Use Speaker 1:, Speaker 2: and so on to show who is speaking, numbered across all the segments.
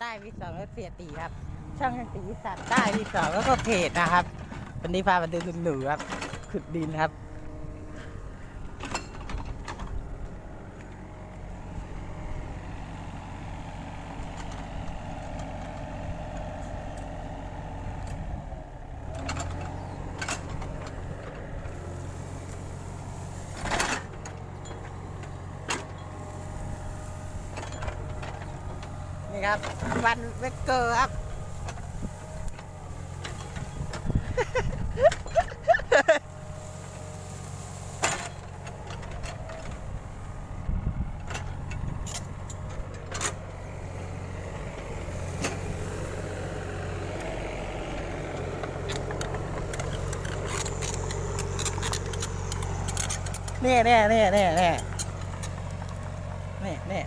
Speaker 1: ใต้วิ
Speaker 2: สองและเสียตีครับ ช่องตีอีสานใต้วิสองแล้วก็เพจนะครับ วันนี้พามาดูหนูครับขุดดินครับ ครับ วันเวกเกอร์ครับ นี่นี่นี่นี่นี่นี่นี่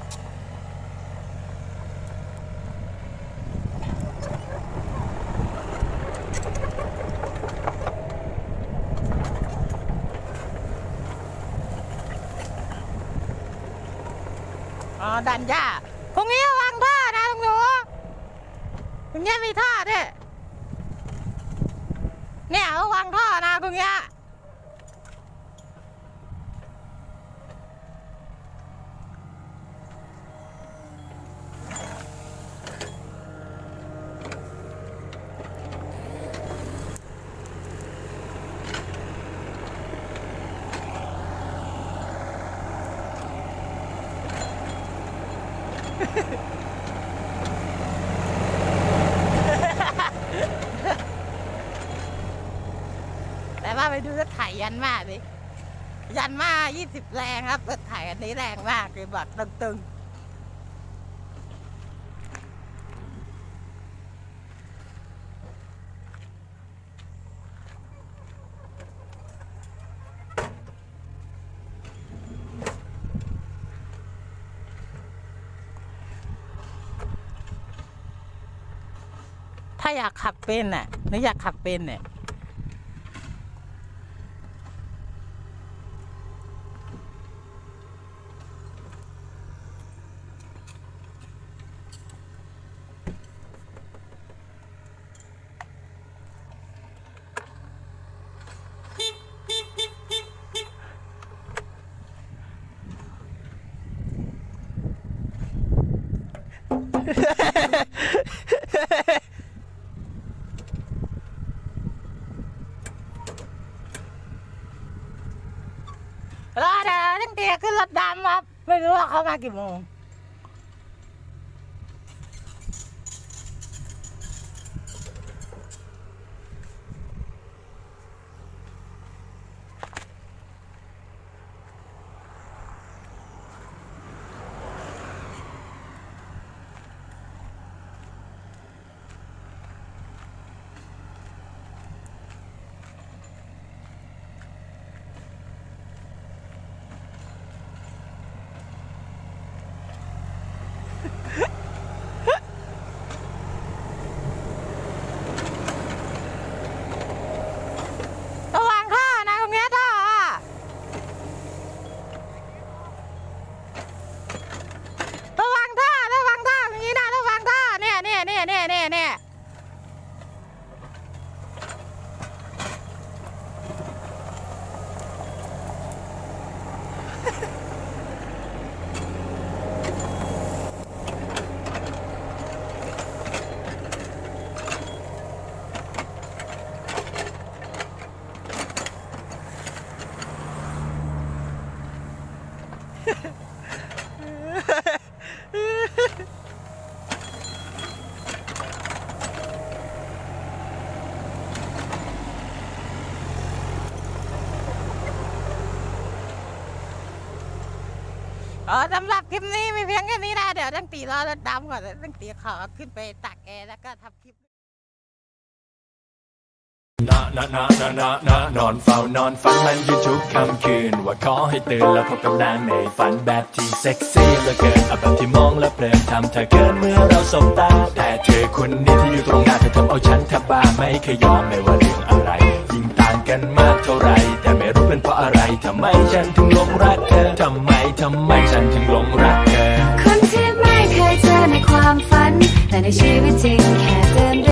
Speaker 2: อ๋อดันย่าตรงนี้ระวังท่อนะตรงหนูตรงเนี้ยมีท่อด้วยเนี่ยระวังท่อนะตรงเนี้ แต่ว่าไปดูรถไถยันมากดิยันมา 20 แรงครับรถไถอันนี้แรงมากเลยบอกตึงๆ ถ้าอยากขับเป็นน่ะหรืออยากขับเป็นเนี่ย รอ เดี๋ยขึ้นรถดำครับ ไม่รู้ว่าเขามากี่โมงระวังท่อนะตรงเนี้ยท่ออะระวังท่อระวังท่ออย่างนี้นะระวังท่อเนี่ยเนี่ยเนี่ยเนี่ยเนี่ยเนี่ย อ๋อสำหรับคลิปนี้มีเพียงแค่นี้นะ เดี๋ยวตั้งตีรอรถดำก่อนตั้งตีขอขึ้นไปตักแอร์แล้วก็ทำคลิป
Speaker 3: นะนะนะนะนะนะนอนเฝ้านอนฝันมันอยู่ทุกค่ำคืน ว่าขอให้ตื่นแล้วพบกับนางในฝันแบบที่เซ็กซี่เหลือเกินเอาแบบที่มองแล้วเพลินทำเธอเกินเมื่อเราสบตา แต่เธอคนนี้ที่อยู่ตรงหน้าเธอทำเอาฉันแทบบ้าไม่เคยยอมไม่ว่าเรื่องอะไร ยิ่งต่างกันมากเท่าไร แต่ไม่รู้เป็นเพราะอะไรทำไมฉันถึงหลงรักเธอทำไมทำไมฉันถึงหลงรักเธอ
Speaker 4: คนที่ไม่เคยเจอในความฝัน แต่ในชีวิตจริงแค่